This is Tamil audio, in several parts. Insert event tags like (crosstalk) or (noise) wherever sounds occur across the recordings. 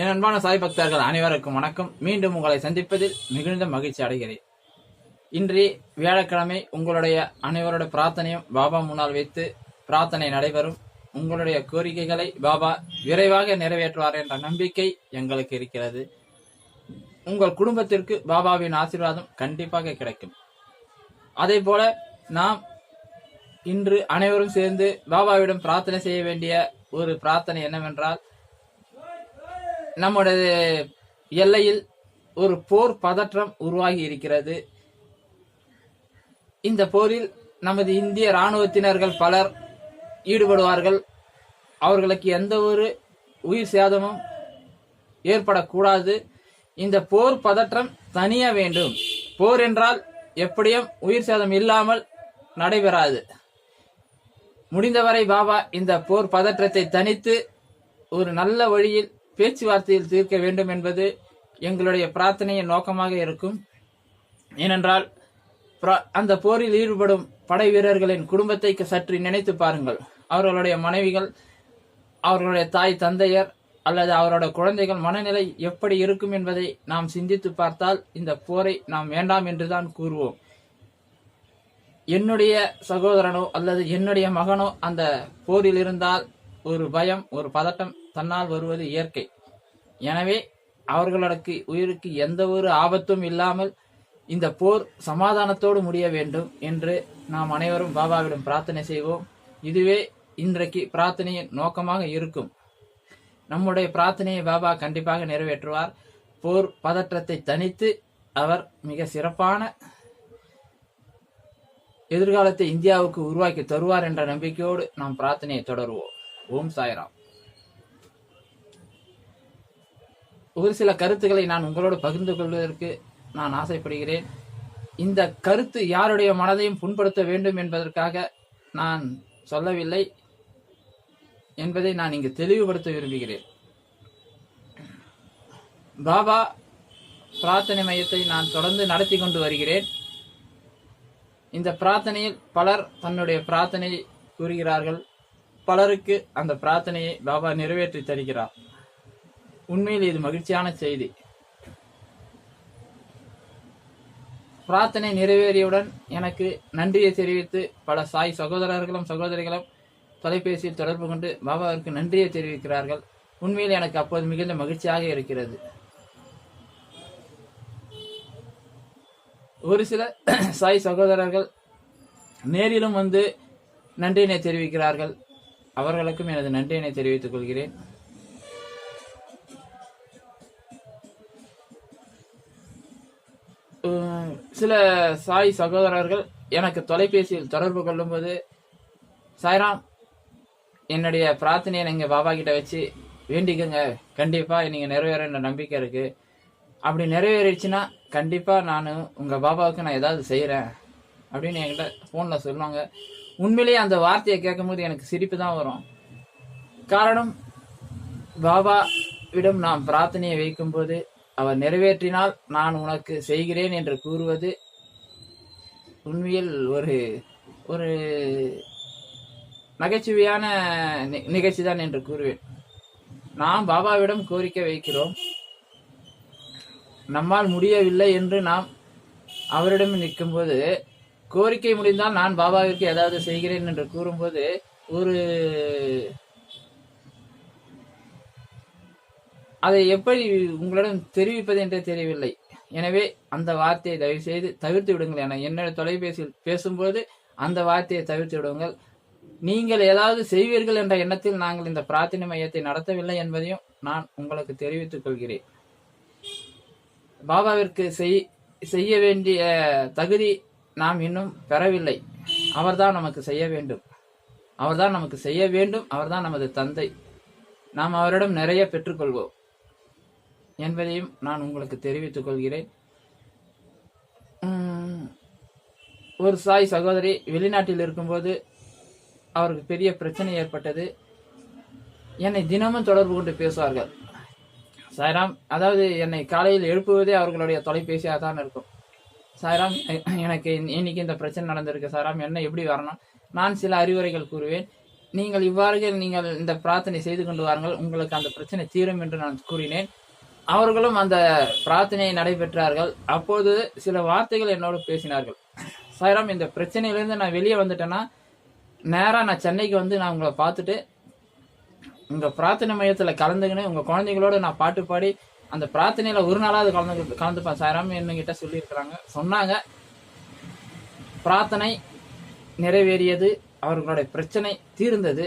என் அன்பான சாய் பக்தர்கள் அனைவருக்கும் வணக்கம். மீண்டும் உங்களை சந்திப்பதில் மிகுந்த மகிழ்ச்சி அடைகிறேன். இன்று வியாழக்கிழமை உங்களுடைய அனைவரோட பிரார்த்தனையும் பாபா முன்னால் வைத்து பிரார்த்தனை நடைபெறும். உங்களுடைய கோரிக்கைகளை பாபா விரைவாக நிறைவேற்றுவார் என்ற நம்பிக்கை எங்களுக்கு இருக்கிறது. உங்கள் குடும்பத்திற்கு பாபாவின் ஆசீர்வாதம் கண்டிப்பாக கிடைக்கும். அதே போல நாம் இன்று அனைவரும் சேர்ந்து பாபாவிடம் பிரார்த்தனை செய்ய வேண்டிய ஒரு பிரார்த்தனை என்னவென்றால் நம்முடைய எல்லையில் ஒரு போர் பதற்றம் உருவாகி இருக்கிறது. இந்த போரில் நமது இந்திய ராணுவத்தினர்கள் பலர் ஈடுபடுவார்கள். அவர்களுக்கு எந்த ஒரு உயிர் சேதமும் ஏற்படக்கூடாது. இந்த போர் பதற்றம் தனிய வேண்டும். போர் என்றால் எப்படியும் உயிர் சேதம் இல்லாமல் நடைபெறாது. முடிந்தவரை பாபா இந்த போர் பதற்றத்தை தனித்து ஒரு நல்ல வழியில் பேச்சுவார்த்தையில் தீர்க்க வேண்டும் என்பது எங்களுடைய பிரார்த்தனையின் நோக்கமாக இருக்கும். ஏனென்றால் அந்த போரில் ஈடுபடும் படை வீரர்களின் குடும்பத்தை சற்று நினைத்து பாருங்கள். அவர்களுடைய மனைவிகள் அவர்களுடைய தாய் தந்தையர் அல்லது அவரோட குழந்தைகள் மனநிலை எப்படி இருக்கும் என்பதை நாம் சிந்தித்து பார்த்தால் இந்த போரை நாம் வேண்டாம் என்றுதான் கூறுவோம். என்னுடைய சகோதரனோ அல்லது என்னுடைய மகனோ அந்த போரில் இருந்தால் ஒரு பயம் ஒரு பதட்டம் தன்னால் வருவது இயற்கை. எனவே அவர்களுக்கு உயிருக்கு எந்த ஒரு ஆபத்தும் இல்லாமல் இந்த போர் சமாதானத்தோடு முடிய வேண்டும் என்று நாம் அனைவரும் பாபாவிடம் பிரார்த்தனை செய்வோம். இதுவே இன்றைக்கு பிரார்த்தனையின் நோக்கமாக இருக்கும். நம்முடைய பிரார்த்தனையை பாபா கண்டிப்பாக நிறைவேற்றுவார். போர் பதற்றத்தை தனித்து அவர் மிக சிறப்பான எதிர்காலத்தை இந்தியாவுக்கு உருவாக்கி தருவார் என்ற நம்பிக்கையோடு நாம் பிரார்த்தனையை தொடருவோம். ஓம் சாய்ராம். ஒரு சில கருத்துக்களை நான் உங்களோடு பகிர்ந்து கொள்வதற்கு நான் ஆசைப்படுகிறேன். இந்த கருத்து யாருடைய மனதையும் புண்படுத்த வேண்டும் என்பதற்காக நான் சொல்லவில்லை என்பதை நான் இங்கு தெளிவுபடுத்த விரும்புகிறேன். பாபா பிரார்த்தனை மையத்தை நான் தொடர்ந்து நடத்தி கொண்டு வருகிறேன். இந்த பிரார்த்தனையில் பலர் தன்னுடைய பிரார்த்தனை கூறுகிறார்கள். பலருக்கு அந்த பிரார்த்தனையை பாபா நிறைவேற்றி தருகிறார். உண்மையில் இது மகிழ்ச்சியான செய்தி. பிரார்த்தனை நிறைவேறியவுடன் எனக்கு நன்றியை தெரிவித்து பல சாய் சகோதரர்களும் சகோதரிகளும் தொலைபேசியில் தொடர்பு கொண்டு பாபாவிற்கு நன்றியை தெரிவிக்கிறார்கள். உண்மையில் எனக்கு அப்போது மிகுந்த மகிழ்ச்சியாக இருக்கிறது. ஒரு சில (clears throat) சாய் சகோதரர்கள் நேரிலும் வந்து நன்றியினை தெரிவிக்கிறார்கள். அவர்களுக்கும் எனது நன்றியினை தெரிவித்துக் கொள்கிறேன். சில சாய் சகோதரர்கள் எனக்கு தொலைபேசியில் தொடர்பு கொள்ளும்போது சாய்ராம் என்னுடைய பிரார்த்தனையை நீங்கள் பாபா கிட்ட வச்சு வேண்டிக்கங்க. கண்டிப்பாக நீங்கள் நிறைவேற நம்பிக்கை இருக்கு. அப்படி நிறைவேறிடுச்சுன்னா கண்டிப்பாக நான் உங்கள் பாபாவுக்கு நான் ஏதாவது செய்கிறேன் அப்படின்னு என்கிட்ட ஃபோனில் சொல்லுவாங்க. உண்மையிலேயே அந்த வார்த்தையை கேட்கும்போது எனக்கு சிரிப்பு தான் வரும். காரணம் பாபாவிடம் நாம் பிரார்த்தனையை வைக்கும்போது அவர் நிறைவேற்றினால் நான் உனக்கு செய்கிறேன் என்று கூறுவது உண்மையில் ஒரு ஒரு நகைச்சுவையான நிகழ்ச்சி தான் என்று கூறுவேன். நாம் பாபாவிடம் கோரிக்கை வைக்கிறோம். நம்மால் முடியவில்லை என்று நாம் அவரிடம் நிற்கும்போது கோரிக்கை முடிந்தால் நான் பாபாவிற்கு ஏதாவது செய்கிறேன் என்று கூறும்போது ஒரு அதை எப்படி உங்களிடம் தெரிவிப்பது என்றே தெரியவில்லை. எனவே அந்த வார்த்தையை தயவு செய்து தவிர்த்து விடுங்கள் என என்னோட தொலைபேசியில் பேசும்போது அந்த வார்த்தையை தவிர்த்து விடுங்கள். நீங்கள் ஏதாவது செய்வீர்கள் என்ற எண்ணத்தில் நாங்கள் இந்த பிரார்த்தனை மையத்தை நடத்தவில்லை என்பதையும் நான் உங்களுக்கு தெரிவித்துக் கொள்கிறேன். பாபாவிற்கு செய் செய்ய வேண்டிய தகுதி நாம் இன்னும் பெறவில்லை. அவர்தான் நமக்கு செய்ய வேண்டும். அவர்தான் நமக்கு செய்ய வேண்டும். அவர்தான் நமது தந்தை. நாம் அவரிடம் நிறைய பெற்றுக்கொள்வோம். என்பதையும் நான் உங்களுக்கு தெரிவித்துக் கொள்கிறேன். ஒரு சாய் சகோதரி வெளிநாட்டில் இருக்கும்போது அவருக்கு பெரிய பிரச்சனை ஏற்பட்டது. என்னை தினமும் தொடர்பு கொண்டு பேசுவார்கள். சாய்ராம் அதாவது என்னை காலையில் எழுப்புவதே அவர்களுடைய தொலைபேசியாக தான் இருக்கும். சாய்ராம் எனக்கு இன்னைக்கு இந்த பிரச்சனை நடந்திருக்கு. சாய்ராம் என்ன எப்படி வரணும்? நான் சில அறிவுரைகள் கூறுவேன். நீங்கள் இவ்வாறு நீங்கள் இந்த பிரார்த்தனை செய்து கொண்டு வாருங்கள். உங்களுக்கு அந்த பிரச்சனை தீரும் என்று நான் கூறினேன். அவர்களும் அந்த பிரார்த்தனையை நடைபெற்றார்கள். அப்போது சில வார்த்தைகள் என்னோடு பேசினார்கள். சாய்ராம் இந்த பிரச்சனையிலேருந்து நான் வெளியே வந்துட்டேன்னா நேராக நான் சென்னைக்கு வந்து நான் உங்களை பார்த்துட்டு உங்கள் பிரார்த்தனை மையத்தில் கலந்துக்கின்னு உங்கள் குழந்தைங்களோட நான் பாட்டு பாடி அந்த பிரார்த்தனையில் ஒரு நாளாவது கலந்து கலந்துப்பேன் சாயிராம் என்னங்கிட்ட சொல்லியிருக்கிறாங்க. சொன்னாங்க பிரார்த்தனை நிறைவேறியது அவர்களுடைய பிரச்சனை தீர்ந்தது.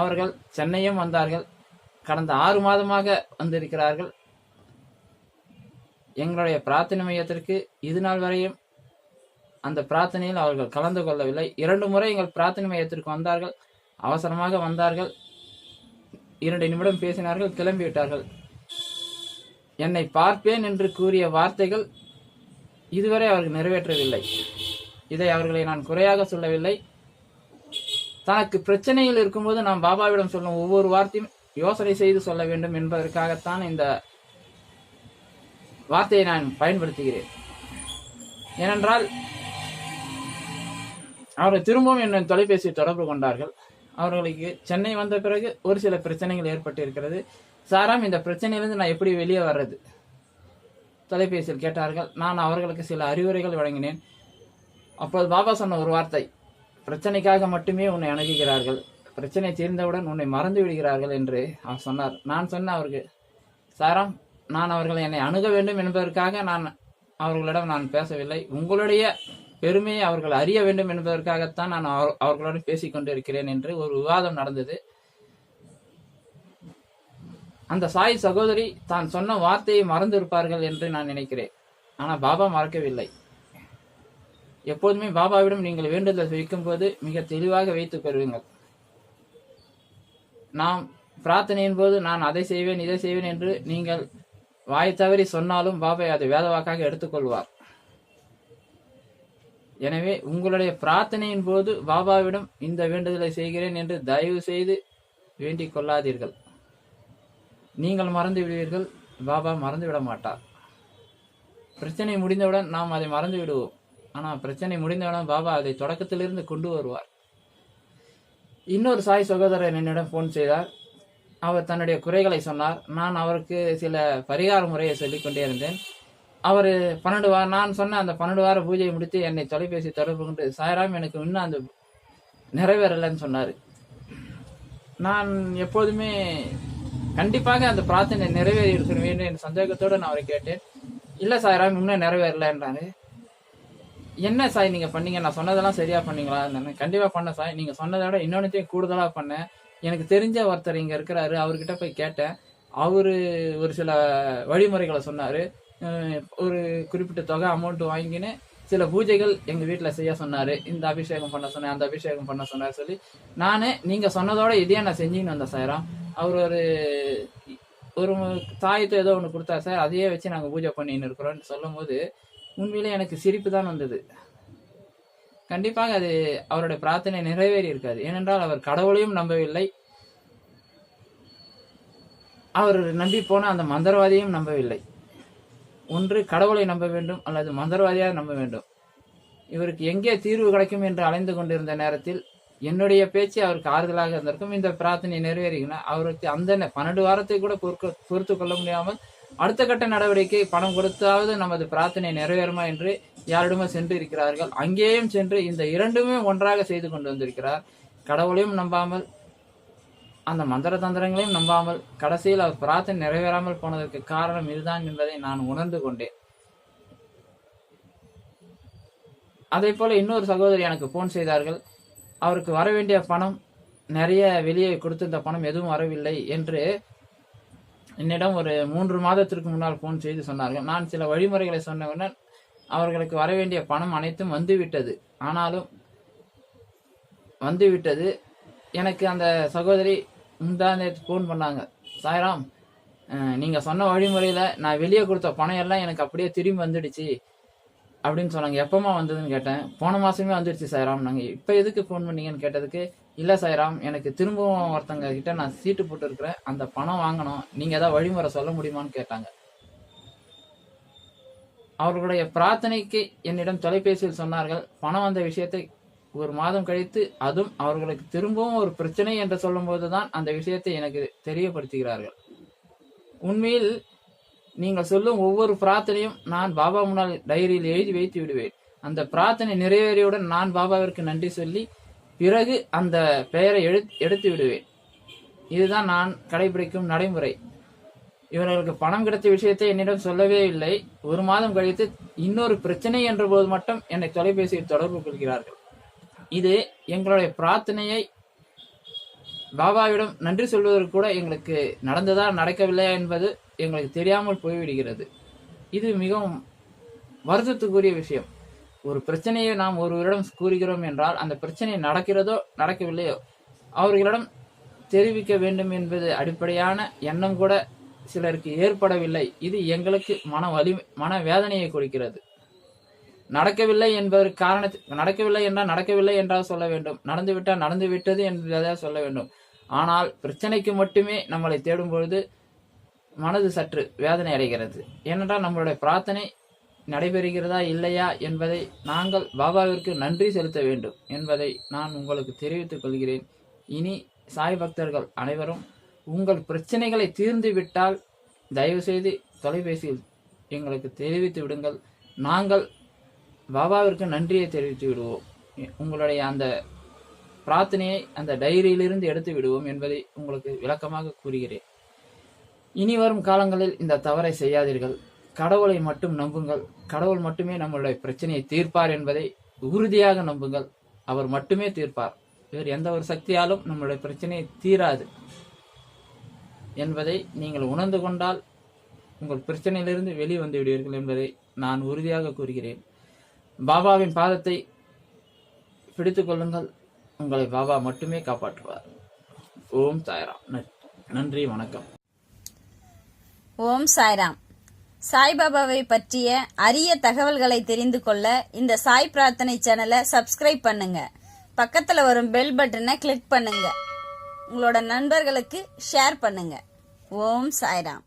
அவர்கள் சென்னையும் வந்தார்கள். கடந்த ஆறு மாதமாக வந்திருக்கிறார்கள். எங்களுடைய பிரார்த்தனை மையத்திற்கு இது நாள் வரையும் அந்த பிரார்த்தனையில் அவர்கள் கலந்து கொள்ளவில்லை. இரண்டு முறை எங்கள் பிரார்த்தனை மையத்திற்கு வந்தார்கள். அவசரமாக வந்தார்கள். இரண்டு நிமிடம் பேசினார்கள். கிளம்பிவிட்டார்கள் என்னை பார்ப்பேன் என்று கூறிய வார்த்தைகள் இதுவரை அவர்கள் நிறைவேற்றவில்லை. இதை அவர்களை நான் குறையாக சொல்லவில்லை. தனக்கு பிரச்சனையில் இருக்கும்போது நாம் பாபாவிடம் சொல்லும் ஒவ்வொரு வார்த்தையும் யோசனை செய்து சொல்ல வேண்டும் என்பதற்காகத்தான் இந்த வார்த்தையை நான் பயன்படுத்துகிறேன். ஏனென்றால் அவர்கள் திரும்பவும் என்னை தொலைபேசி தொடர்பு கொண்டார்கள். அவர்களுக்கு சென்னை வந்த பிறகு ஒரு சில பிரச்சனைகள் ஏற்பட்டிருக்கிறது. சாராம் இந்த பிரச்சனையிலிருந்து நான் எப்படி வெளியே வர்றது? தொலைபேசியில் கேட்டார்கள். நான் அவர்களுக்கு சில அறிவுரைகள் வழங்கினேன். அப்போது பாபா சொன்ன ஒரு வார்த்தை பிரச்சனைக்காக மட்டுமே உன்னை அணுகுகிறார்கள். பிரச்சனை தீர்ந்தவுடன் உன்னை மறந்து விடுகிறார்கள் என்று அவர் சொன்னார். நான் சொன்ன அவருக்கு சாராம் நான் அவர்கள் என்னை அணுக வேண்டும் என்பதற்காக நான் அவர்களிடம் நான் பேசவில்லை. உங்களுடைய பெருமையை அவர்கள் அறிய வேண்டும் என்பதற்காகத்தான் நான் அவர்- அவர்களோடு பேசிக் கொண்டிருக்கிறேன் என்று ஒரு விவாதம் நடந்தது. அந்த சாய் சகோதரி தான் சொன்ன வார்த்தையை மறந்திருப்பார்கள் என்று நான் நினைக்கிறேன். ஆனால் பாபா மறக்கவில்லை. எப்போதுமே பாபாவிடம் நீங்கள் வேண்டுதல் வைக்கும்போது மிக தெளிவாக வைத்துக் பெறுவீங்கள் நாம் பிரார்த்தனையின் போது நான் அதை செய்வேன் இதை செய்வேன் என்று நீங்கள் வாய் தவறி சொன்னாலும் பாபா அதை வேதவாக்காக எடுத்துக்கொள்வார். எனவே உங்களுடைய பிரார்த்தனையின் போது பாபாவிடம் இந்த வேண்டுதலை செய்கிறேன் என்று தயவு செய்து வேண்டிக் கொள்ளாதீர்கள். நீங்கள் மறந்து விடுவீர்கள் பாபா மறந்து விட மாட்டார். பிரச்சனை முடிந்தவுடன் நாம் அதை மறந்து விடுவோம். ஆனால் பிரச்சனை முடிந்தவுடன் பாபா அதை தொடக்கத்திலிருந்து கொண்டு வருவார். இன்னொரு சாய் சகோதரர் என்னிடம் ஃபோன் செய்தார். அவர் தன்னுடைய குறைகளை சொன்னார். நான் அவருக்கு சில பரிகார முறையை சொல்லிக்கொண்டே இருந்தேன். அவர் பன்னெண்டு வாரம் நான் சொன்ன அந்த பன்னெண்டு வார பூஜையை முடித்து என்னை தொலைபேசி தொடர்பு கொண்டு சாயராம் எனக்கு இன்னும் அந்த நிறைவேறலைன்னு சொன்னார். நான் எப்போதுமே கண்டிப்பாக அந்த பிரார்த்தனை நிறைவேறி இருக்க வேண்டும் சந்தேகத்தோடு நான் அவரை கேட்டேன். இல்லை சாயராம் இன்னும் நிறைவேறலைன்றாரு. என்ன சாய் நீங்கள் பண்ணீங்க? நான் சொன்னதெல்லாம் சரியாக பண்ணீங்களா? நான் பண்ண சாய். நீங்கள் சொன்னதை விட இன்னொன்றையும் கூடுதலாக பண்ணேன். எனக்கு தெரிஞ்ச ஒருத்தர் இங்கே இருக்கிறாரு அவர்கிட்ட போய் கேட்டேன். அவர் ஒரு சில வழிமுறைகளை சொன்னார். ஒரு குறிப்பிட்ட தொகை அமௌண்ட் வாங்கின்னு சில பூஜைகள் எங்கள் வீட்டில் செய்ய சொன்னார். இந்த அபிஷேகம் பண்ண சொன்னார் அந்த அபிஷேகம் பண்ண சொன்னார் சொல்லி நானே நீங்கள் சொன்னதோட இதையே நான் செஞ்சுன்னு வந்தேன் சாயராம் அவர் ஒரு ஒரு தாயத்தை ஏதோ ஒன்று கொடுத்தாரு சார். அதையே வச்சு நாங்கள் பூஜை பண்ணின்னு இருக்கிறோம்னு சொல்லும் போது உண்மையிலே எனக்கு சிரிப்பு தான் வந்தது. கண்டிப்பாக அது அவருடைய பிரார்த்தனை நிறைவேறி இருக்காது. ஏனென்றால் அவர் கடவுளையும் நம்பவில்லை. அவர் நம்பி போன அந்த மந்திரவாதியையும் நம்பவில்லை. ஒன்று கடவுளை நம்ப வேண்டும் அல்லது மந்திரவாதியாக நம்ப வேண்டும். இவருக்கு எங்கே தீர்வு கிடைக்கும் என்று அலைந்து கொண்டிருந்த நேரத்தில் என்னுடைய பேச்சு அவருக்கு ஆறுதலாக இருந்திருக்கும். இந்த பிரார்த்தனை நிறைவேறினா அவருக்கு அந்த பன்னெண்டு வாரத்தை கூட பொறுக்க பொறுத்து கொள்ள முடியாமல் அடுத்த கட்ட நடவடிக்கை பணம் கொடுத்தாவது நமது பிரார்த்தனை நிறைவேறுமா என்று யாரிடமே சென்று இருக்கிறார்கள். அங்கேயும் சென்று இந்த இரண்டுமே ஒன்றாக செய்து கொண்டு வந்திருக்கிறார். கடவுளையும் நம்பாமல் அந்த மந்திர தந்திரங்களையும் நம்பாமல் கடைசியில் அவர் பிரார்த்தனை நிறைவேறாமல் போனதற்கு காரணம் இதுதான் என்பதை நான் உணர்ந்து கொண்டேன். அதே போல இன்னொரு சகோதரி எனக்கு ஃபோன் செய்தார்கள். அவருக்கு வர வேண்டிய பணம் நிறைய வெளியே கொடுத்திருந்த பணம் எதுவும் வரவில்லை என்று என்னிடம் ஒரு மூன்று மாதத்திற்கு முன்னால் ஃபோன் செய்து சொன்னார்கள். நான் சில வழிமுறைகளை சொன்னவுடன் அவர்களுக்கு வர வேண்டிய பணம் அனைத்தும் வந்துவிட்டது. ஆனாலும் வந்துவிட்டது. எனக்கு அந்த சகோதரி முந்தா நேற்று ஃபோன் பண்ணாங்க. சாய்ராம் நீங்கள் சொன்ன வழிமுறையில் நான் வெளியே கொடுத்த பணம் எல்லாம் எனக்கு அப்படியே திரும்பி வந்துடுச்சு அப்படின்னு சொன்னாங்க. எப்போமா வந்ததுன்னு கேட்டேன். போன மாதமே வந்துடுச்சு சாய்ராம். நாங்கள் இப்போ எதுக்கு ஃபோன் பண்ணீங்கன்னு கேட்டதுக்கு இல்லை சாய்ராம் எனக்கு திரும்பவும் ஒருத்தங்க கிட்ட நான் சீட்டு போட்டுருக்குறேன். அந்த பணம் வாங்கணும். நீங்கள் ஏதாவது வழிமுறை சொல்ல முடியுமான்னு கேட்டாங்க. அவர்களுடைய பிரார்த்தனைக்கு என்னிடம் தொலைபேசியில் சொன்னார்கள். பணம் வந்த விஷயத்தை ஒரு மாதம் கழித்து அதுவும் அவர்களுக்கு திரும்பவும் ஒரு பிரச்சனை என்று சொல்லும்போது தான் அந்த விஷயத்தை எனக்கு தெரியப்படுத்துகிறார்கள். உண்மையில் நீங்கள் சொல்லும் ஒவ்வொரு பிரார்த்தனையும் நான் பாபா முன்னால் டைரியில் எழுதி வைத்து விடுவேன். அந்த பிரார்த்தனை நிறைவேறியவுடன் நான் பாபாவிற்கு நன்றி சொல்லி பிறகு அந்த பெயரை எடுத்து விடுவேன். இதுதான் நான் கடைபிடிக்கும் நடைமுறை. இவர்களுக்கு பணம் கிடைத்த விஷயத்தை என்னிடம் சொல்லவே இல்லை. ஒரு மாதம் கழித்து இன்னொரு பிரச்சனை என்ற போது மட்டும் என்னை தொலைபேசியில் தொடர்பு கொள்கிறார்கள். இது எங்களுடைய பிரார்த்தனையை பாபாவிடம் நன்றி சொல்வதற்கு கூட எங்களுக்கு நடந்ததா நடக்கவில்லையா என்பது எங்களுக்கு தெரியாமல் போய்விடுகிறது. இது மிகவும் வருத்தத்துக்குரிய விஷயம். ஒரு பிரச்சனையை நாம் ஒருவரிடம் கூறுகிறோம் என்றால் அந்த பிரச்சனை நடக்கிறதோ நடக்கவில்லையோ அவர்களிடம் தெரிவிக்க வேண்டும் என்பது அடிப்படையான எண்ணம் கூட சிலருக்கு ஏற்படவில்லை. இது எங்களுக்கு மன வலி மன வேதனையை கொடுக்கிறது. நடக்கவில்லை என்பதற்கு காரணத்து நடக்கவில்லை என்றால் நடக்கவில்லை என்றால் சொல்ல வேண்டும். நடந்துவிட்டால் நடந்து விட்டது என்பதை சொல்ல வேண்டும். ஆனால் பிரச்சனைக்கு மட்டுமே நம்மளை தேடும் பொழுது மனது சற்று வேதனை அடைகிறது. ஏனென்றால் நம்மளுடைய பிரார்த்தனை நடைபெறுகிறதா இல்லையா என்பதை நாங்கள் பாபாவிற்கு நன்றி செலுத்த வேண்டும் என்பதை நான் உங்களுக்கு தெரிவித்துக் கொள்கிறேன். இனி சாய் பக்தர்கள் அனைவரும் உங்கள் பிரச்சனைகளை தீர்ந்து விட்டால் தயவுசெய்து தொலைபேசியில் எங்களுக்கு தெரிவித்து விடுங்கள். நாங்கள் பாபாவிற்கு நன்றியை தெரிவித்து விடுவோம். உங்களுடைய அந்த பிரார்த்தனையை அந்த டைரியிலிருந்து எடுத்து விடுவோம் என்பதை உங்களுக்கு விளக்கமாக கூறுகிறேன். இனி வரும் காலங்களில் இந்த தவறை செய்யாதீர்கள். கடவுளை மட்டும் நம்புங்கள். கடவுள் மட்டுமே நம்மளுடைய பிரச்சனையை தீர்ப்பார் என்பதை உறுதியாக நம்புங்கள். அவர் மட்டுமே தீர்ப்பார். வேறு எந்த ஒரு சக்தியாலும் நம்மளுடைய பிரச்சனையை தீராது. என்பதை நீங்கள் உணர்ந்து கொண்டால் உங்கள் பிரச்சனையிலிருந்து வெளியே வந்து விடுவீர்கள் என்பதை நான் உறுதியாக கூறுகிறேன். பாபாவின் பாதத்தை பிடித்து கொள்ளுங்கள். உங்களை பாபா மட்டுமே காப்பாற்றுவார். ஓம் சாய்ராம். நன்றி வணக்கம். ஓம் சாய்ராம். சாய்பாபாவை பற்றிய அரிய தகவல்களை தெரிந்து கொள்ள இந்த சாய் பிரார்த்தனை சேனலை சப்ஸ்கிரைப் பண்ணுங்க. பக்கத்துல வரும் பெல் பட்டனை கிளிக் பண்ணுங்க. உங்களோட நண்பர்களுக்கு ஷேர் பண்ணுங்க. ஓம் சாய்ராம்.